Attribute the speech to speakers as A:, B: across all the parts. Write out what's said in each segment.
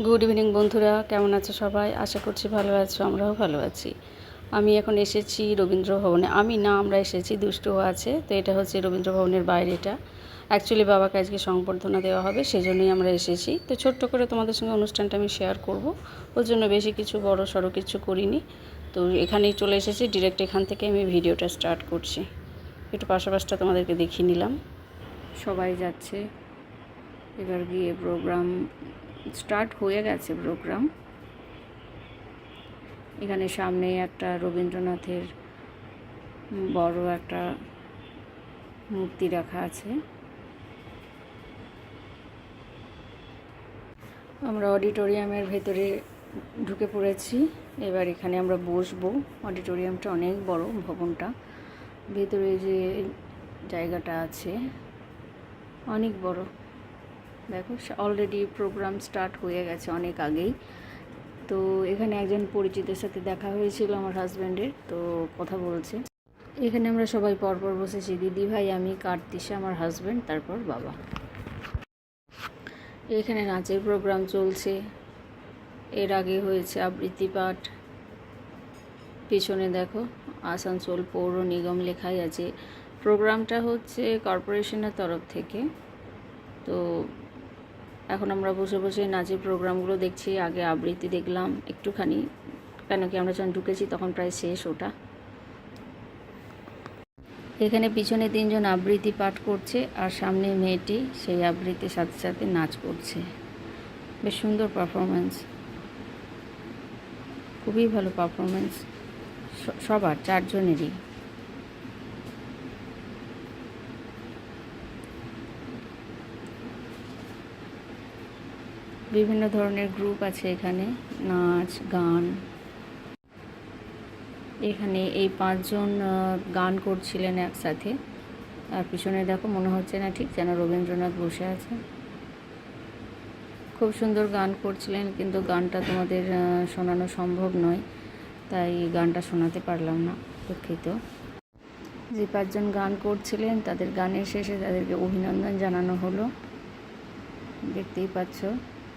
A: Good evening বন্ধুরা। কেমন আছো সবাই? আশা করছি ভালো আছো, আমরাও ভালো আছি। আমি এখন এসেছি রবীন্দ্র ভবনে। আমি না, আমরা এসেছি, দুষ্টু আছে, তো এটা হচ্ছে রবীন্দ্র ভবনের বাইরেটা। অ্যাকচুয়ালি বাবাকে আজকে সংবর্ধনা দেওয়া হবে সেই জন্যই আমরা এসেছি। তো ছোট্ট করে তোমাদের সঙ্গে অনুষ্ঠানটা আমি শেয়ার করব। ওর জন্য বেশি কিছু, বড় সড়ো কিছু করিনি। তো এখানেই চলে এসেছি ডিরেক্ট এখান থেকে আমি ভিডিওটা স্টার্ট করছি। একটু পাশাপাশটা তোমাদেরকে দেখিয়ে নিলাম। সবাই যাচ্ছে। এবার গিয়ে প্রোগ্রাম স্টার্ট হয়ে গেছে প্রোগ্রাম। এখানে সামনে একটা রবীন্দ্রনাথের বড় একটা মূর্তি রাখা আছে। আমরা অডিটোরিয়ামের ভেতরে ঢুকে পড়েছি। এবার এখানে আমরা বসবো। অডিটোরিয়ামটা অনেক বড় ভবনটা। ভেতরে যে জায়গাটা আছে, অনেক বড়। দেখো অলরেডি প্রোগ্রাম স্টার্ট হয়ে গেছে অনেক আগেই। তো এখানে একজন পরিচিতের সাথে দেখা হয়েছিল আমার হাজব্যান্ডের তো কথা বলছে। এখানে আমরা সবাই পরপর বসেছি, দিদি ভাই, আমি কার্তিসা আমার হাজব্যান্ড তারপর বাবা। এখানে নাচের প্রোগ্রাম চলছে, এর আগে হয়েছে আবৃত্তি পাঠ। পেছনে দেখো, আসানসোল পৌর নিগম লেখাই আছে। প্রোগ্রামটা হচ্ছে কর্পোরেশনের তরফ থেকে। তো এখন আমরা বসে বসে নাচের প্রোগ্রামগুলো দেখছি, আগে আবৃত্তি দেখলাম, একটুখানি। কেন কি আমরা যখন ঢুকেছি তখন প্রায় শেষ ওটা। এখানে পিছনে তিনজন আবৃত্তি পাঠ করছে আর সামনে মেয়েটি সেই আবৃত্তির সাথে সাথে নাচ করছে। বেশ সুন্দর পারফরমেন্স খুবই ভালো পারফরমেন্স সবার, চারজনেরই। বিভিন্ন ধরনের গ্রুপ আছে এখানে, নাচ, গান। এখানে এই পাঁচজন গান করছিলেন একসাথে। আর পিছনে দেখো, মনে হচ্ছে না ঠিক যেন রবীন্দ্রনাথ বসে আছে খুব সুন্দর গান করছিলেন, কিন্তু গানটা তোমাদের শোনানো সম্ভব নয়, তাই গানটা শোনাতে পারলাম না, দুঃখিত। যে পাঁচজন গান করছিলেন, তাদের গানের শেষে তাদেরকে অভিনন্দন জানানো হলো। দেখতেই পাচ্ছ।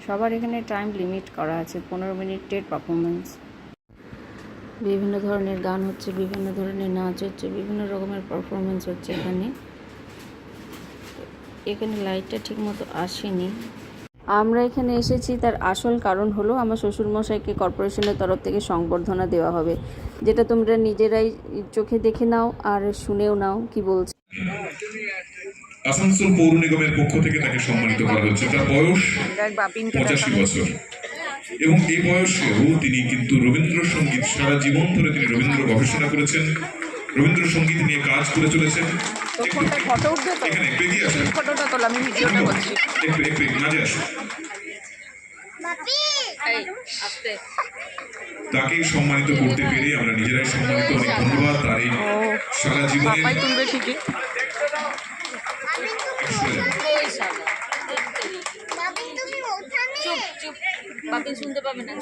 A: সবার এখানে টাইম লিমিট করা আছে, পনেরো মিনিটের পারফরমেন্স বিভিন্ন ধরনের গান হচ্ছে, বিভিন্ন ধরনের নাচ হচ্ছে, বিভিন্ন রকমের পারফরমেন্স হচ্ছে এখানে। এখানে লাইটটা ঠিক মতো আসেনি। আমরা এখানে এসেছি, তার আসল কারণ হলো আমার শ্বশুরমশাইকে কর্পোরেশনের তরফ থেকে সংবর্ধনা দেওয়া হবে। যেটা তোমরা নিজেরাই চোখে দেখে নাও আর শুনেও নাও কি বলছে।
B: আসানসোল পৌর নিগমের পক্ষ থেকে তাকে সম্মানিত করা হচ্ছে। তার বয়স পঁচাশি বছর। এবং এই বয়সেও তিনি কিন্তু রবীন্দ্রসঙ্গীত সারা জীবন ধরে তিনি রবীন্দ্র গবেষণা করেছেন রবীন্দ্রসঙ্গীত নিয়ে কাজ করে চলেছেন। এখানে একটু এগিয়ে আসুন
C: ফটোটা তোলা আমি ভিডিওটা করছি।
B: একটু একটু মাঝে আসুন তাকে সম্মানিত করতে পেরে আমরা নিজেরাই সম্মানিত। অনেক ধন্যবাদ। তার এই সারা জীবনের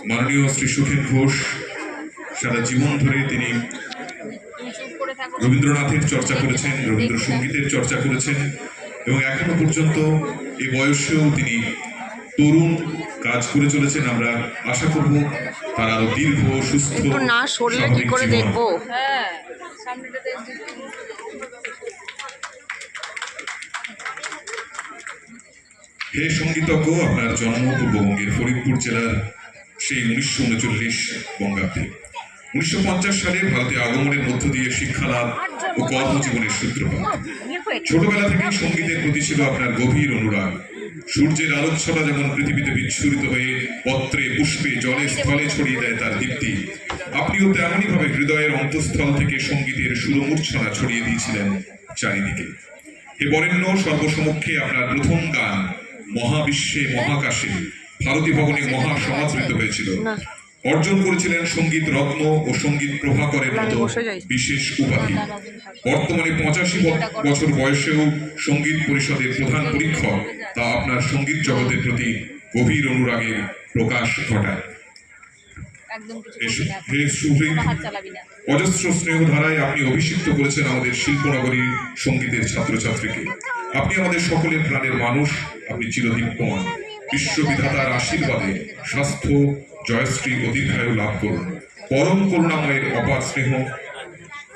B: মাননীয় শ্রী সুখেন ঘোষ সারা জীবন ধরে তিনি রবীন্দ্রনাথের চর্চা করেছেন রবীন্দ্রসঙ্গীতের চর্চা করেছেন এবং এখনও পর্যন্ত এই বয়সেও তিনি তরুণ কাজ করে চলেছেন। আমরা আশা করব তার আরও দীর্ঘ সুস্থ
C: না সরলে কি করে দেখব।
A: হ্যাঁ সামনেটাতে
B: হে সঙ্গীতজ্ঞ, আপনার জন্ম পূর্ববঙ্গের ফরিদপুর জেলার সেই উনিশশো উনচল্লিশ বঙ্গাব্দে। উনিশশো পঞ্চাশ সালে ভারতে আগমনের মধ্য দিয়ে শিক্ষালাভ ও কর্মজীবনের সূত্রপাত। ছোটবেলা থেকেই সঙ্গীতের প্রতি ছিল আপনার গভীর অনুরাগ। সূর্যের আলোকছটা যেমন পৃথিবীতে বিচ্ছুরিত হয়ে পত্রে, পুষ্পে, জলে, স্থলে ছড়িয়ে দেয় তার দীপ্তি, আপনিও তেমনই ভাবে হৃদয়ের অন্তঃস্থল থেকে সঙ্গীতের সুরমূর্ছনা ছড়িয়ে দিয়েছিলেন চারিদিকে। এ বরেণ্য, সর্বসমক্ষে আপনার প্রথম গান মহাবিশ্বে মহাকাশে ভারতী ভবনে মহা সমাদৃত হয়েছিল। অর্জন করেছিলেন সংগীত রত্ন ও সংগীত প্রভাকরের মতো বিশেষ উপাধি। বর্তমানে পঁচাশি বছর বয়সেও সংগীত পরিষদের প্রধান পরীক্ষক তা আপনার সংগীত জগতের প্রতি গভীর অনুরাগের প্রকাশ ঘটায়। অজস্র স্নেহ ধারায় আপনি অভিষিক্ত করেছেন আমাদের শিল্পনগরীর সঙ্গীতের ছাত্রছাত্রীকে। আপনি আমাদের সকলের প্রাণের মানুষ আপনি চিরদীপ্যমান বিশ্ববিধাতার আশীর্বাদে স্বাস্থ্য জয়শ্রী দীর্ঘায়ু লাভ করুন। পরম করুণাময়ের অপার স্নেহ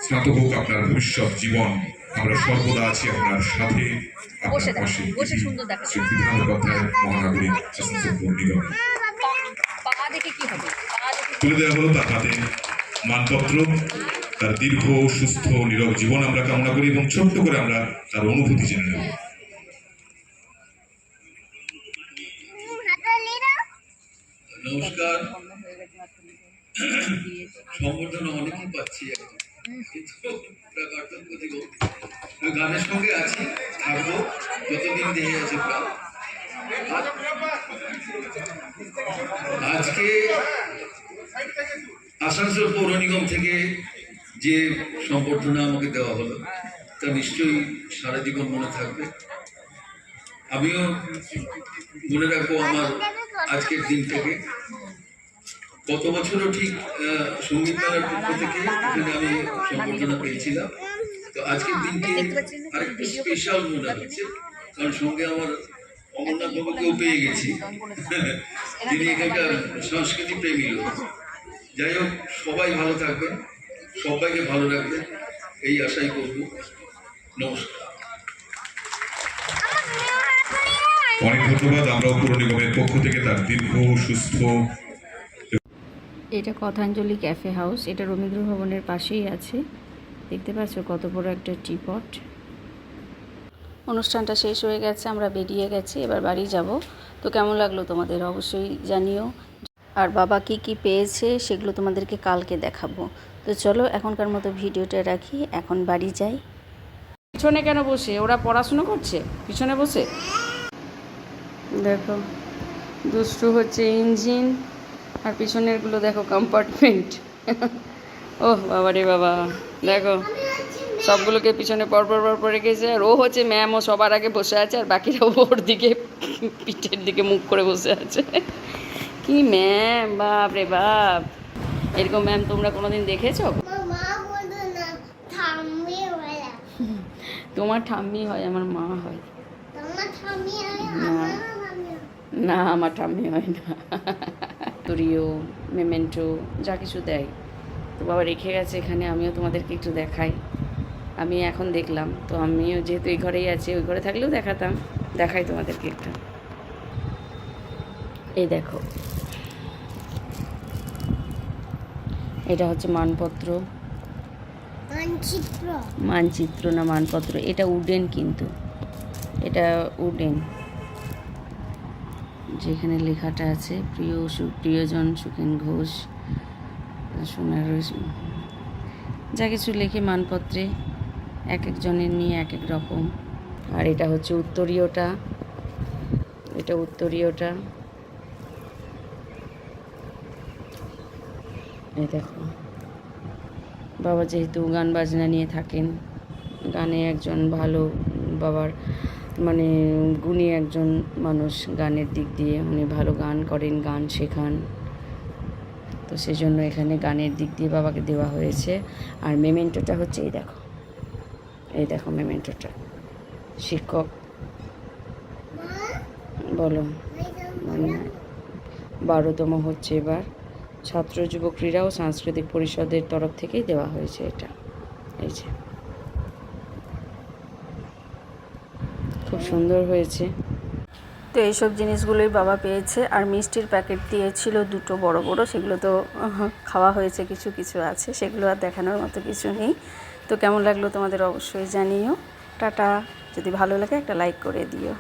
B: স্নাত হোক আপনার ভবিষ্যৎ জীবন আমরা সর্বদা আছি আপনার সাথে আপনার পাশে। শ্রী বিধানোপাধ্যায় মহানগরী নিগম। তুলে দেওয়া হলো তার হাতে মানপত্র। তার দীর্ঘ, সুস্থ নীরব জীবন আমরা কামনা করি এবং ছোট্ট করে আমরা তার অনুভূতি জেনে নেব।
D: নমস্কার। সম্বর্ধনা অনেকই পাচ্ছি গানের সঙ্গে আছি, থাকব। যতদিন দেহে আছে আজকে আসানসোল পৌর নিগম থেকে যে সম্বর্ধনা আমাকে দেওয়া হলো, তা নিশ্চয়ই সারা জীবন মনে থাকবে। আমিও মনে রাখব আমার আজকের দিনটাকে। গত বছরও ঠিক সংগীত মেলার পক্ষ থেকে এখানে আমি সম্বর্ধনা পেয়েছিলাম। তো আজকের দিনকে আরেকটু স্পেশাল মনে হচ্ছে, কারণ সঙ্গে আমার অমরনাথ বাবুকেও পেয়ে গেছি। তিনি এখানকার সংস্কৃতি প্রেমী লোক। যাই হোক, সবাই ভালো থাকবেন। সবাইকে ভালো রাখবেন এই আশাই করব। নমস্কার।
B: অনেক ধন্যবাদ আমরাও পৌর নিগমের পক্ষ থেকে তার দীর্ঘ সুস্থ
A: এটা কথাঞ্জলি ক্যাফে হাউস এটা রবীন্দ্র ভবনের পাশেই আছে। দেখতে পাচ্ছ কত বড় একটা টিপট। অনুষ্ঠানটা শেষ হয়ে গেছে আমরা বেরিয়ে গেছি এবার বাড়ি যাব। তো কেমন লাগল তোমাদের? অবশ্যই জানিও। আর বাবা কি কি পেয়েছে সেগুলো তোমাদেরকে কালকে দেখাবো। তো চলো এখনকার মতো ভিডিওটা রাখি এখন বাড়ি যাই। পিছনে কেন বসে? ওরা পড়াশুনো করছে? পিছনে বসে? দেখো দুষ্টু হচ্ছে ইঞ্জিন আর পিছনেরগুলো দেখো কম্পার্টমেন্ট ও বাবা রে বাবা। দেখো সবগুলোকে পিছনে পরপর পরপর রেখেছে আর ও হচ্ছে ম্যাম ও সবার আগে বসে আছে আর বাকিরা ওর দিকে পিঠের দিকে মুখ করে বসে আছে। কি ম্যাম বাপ রে বাপ। এরকম ম্যাম তোমরা কোনোদিন দেখেছ? তোমার ঠাম্মি হয় আমার মা হয়। না
E: আমার
A: ঠাম্মি হয় না। তুরিও মেমেন্টো যা কিছু দেয়। তো বাবা রেখে গেছে এখানে আমিও তোমাদেরকে একটু দেখাই। আমি এখন দেখলাম তো আমিও যেহেতু এই ঘরেই আছি ওই ঘরে থাকলেও দেখাতাম। দেখাই তোমাদেরকে একটু। এই দেখো এটা হচ্ছে মানপত্র।
E: মানচিত্র।
A: মানচিত্র না মানপত্র এটা উডেন কিন্তু। এটা উডেন। যেখানে লেখাটা আছে প্রিয় প্রিয়জন সুখেন ঘোষ সোনার যা কিছু লেখে মানপত্রে এক একজনের নিয়ে এক এক রকম। আর এটা হচ্ছে উত্তরীয়টা। এটা উত্তরীয়টা এই দেখো। বাবা যেহেতু গান বাজনা নিয়ে থাকেন, গানে একজন ভালো বাবার মানে গুণী একজন মানুষ গানের দিক দিয়ে উনি ভালো গান করেন, গান শেখান। তো সেজন্য এখানে গানের দিক দিয়ে বাবাকে দেওয়া হয়েছে। আর মেমেন্টোটা হচ্ছে এই দেখো। এই দেখো মেমেন্টোটা। শিক্ষক। বলো। মানে বারোতম হচ্ছে এবার। ছাত্র যুব ক্রীড়া ও সাংস্কৃতিক পরিষদের তরফ থেকেই দেওয়া হয়েছে এটা। এই যে। খুব সুন্দর হয়েছে। তো এইসব জিনিসগুলোই বাবা পেয়েছে, আর মিষ্টির প্যাকেট দিয়েছিল দুটো বড় বড়, সেগুলো তো খাওয়া হয়েছে, কিছু কিছু আছে, সেগুলো আর দেখানোর মতো কিছু নেই। তো কেমন লাগল তোমাদের অবশ্যই জানিও। টাটা। যদি ভালো লাগে একটা লাইক করে দিও।